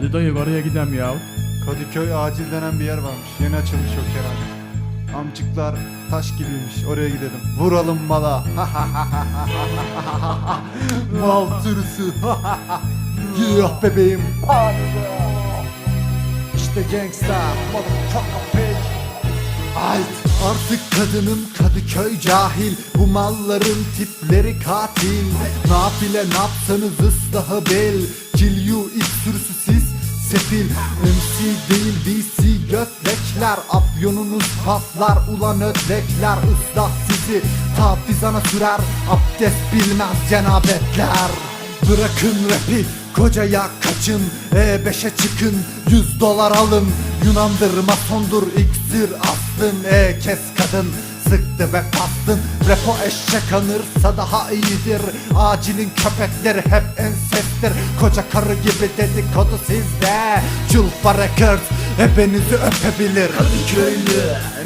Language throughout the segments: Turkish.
Hadi dayı oraya gidelim ya. Kadıköy acil denen bir yer varmış. Yeni açılmış o kerane. Amcıklar taş gibiymiş. Oraya gidelim. Vuralım mala. Mal sürüsü. yeah bebeğim. İşte gangsta. Motherfucker artık kadınım Kadıköy cahil Bu malların tipleri katil Nafile napsanız ıslahı bel Kill you ilk sürüsü sefil MC değil DC götlekler. Afyonunuz patlar ulan ödlekler Islah sizi tafizana sürer Abdest bilmez cenabetler. Bırakın rapi kocaya kaçın. E5'e çıkın 100 dolar alın. Yunandır masondur iksir astın E kes kadın sıktı ve bastın Repo eşek anırsa daha iyidir. Acilin köpekleri hep ensestir. Koca karı gibi dedikodu sizde. Culfa Records ebenizi öpebilir. Kadıköylü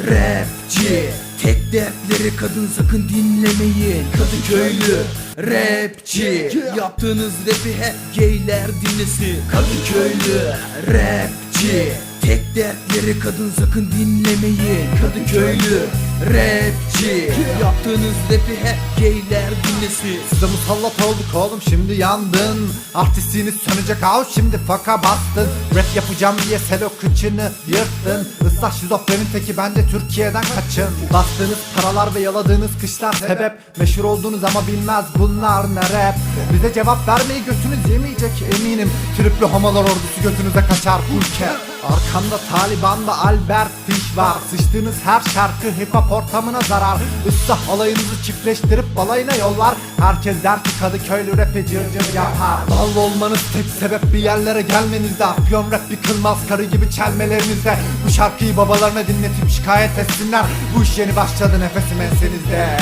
rapçi. Tek dertleri kadın sakın dinlemeyin. Kadıköylü rapçi. Yaptığınız rapi hep geyler dinlesin. Kadıköylü rapçi. Tek dertleri kadın sakın dinlemeyin. Kadıköylü rapçi. Yaptığınız rapi hep geyler dinlesin Size musallat olduk oğlum şimdi yandın. Artistliğiniz sönecek av şimdi faka bastın. Rap yapacağım diye selo kıçını yırttın. Islah şizofrenin teki bence Türkiye'den kaçın. Bastığınız paralar ve yaladığınız kışlar sebep. Meşhur oldunuz ama bilmez bunlar ne rap. Bize cevap vermeyi götünüz yemeyecek eminim. Tripli homolar ordusu götünüze kaçar ülke Arkamda Taliban ve Albert Fish var. Sıçtığınız her şarkı hip hop ortamına zarar. Islah alayınızı çiftleştirip balayına yollar Herkes der ki Kadıköylü rapi cır cır yapar. Ballı olmanız tek sebep bir yerlere gelmenizde. Afyon rap yıkılmaz karı gibi çelmelerinizde. Bu şarkıyı babalarına dinletip şikayet etsinler. Bu iş yeni başladı nefesim ensenizde.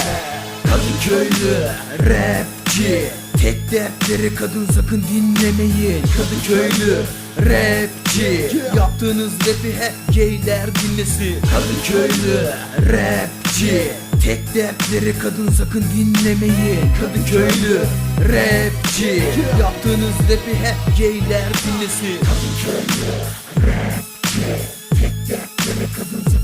Kadıköylü rapçi. Tek dertleri kadın sakın dinlemeyin. Kadıköylü rapçi. Yaptığınız rapi hep geyler dinlesin. Kadıköylü rapçi. Tek dertleri kadın sakın dinlemeyin. Kadıköylü rapçi. Yaptığınız rapi hep geyler dinlesin. Kadıköylü rapçi. Tek dertleri kadın sakın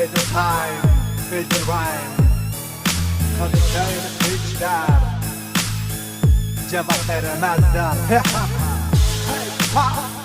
It's the time, here's the rhyme. Cause it's telling the preach that. Jump up at a Mazda. Hey, pop.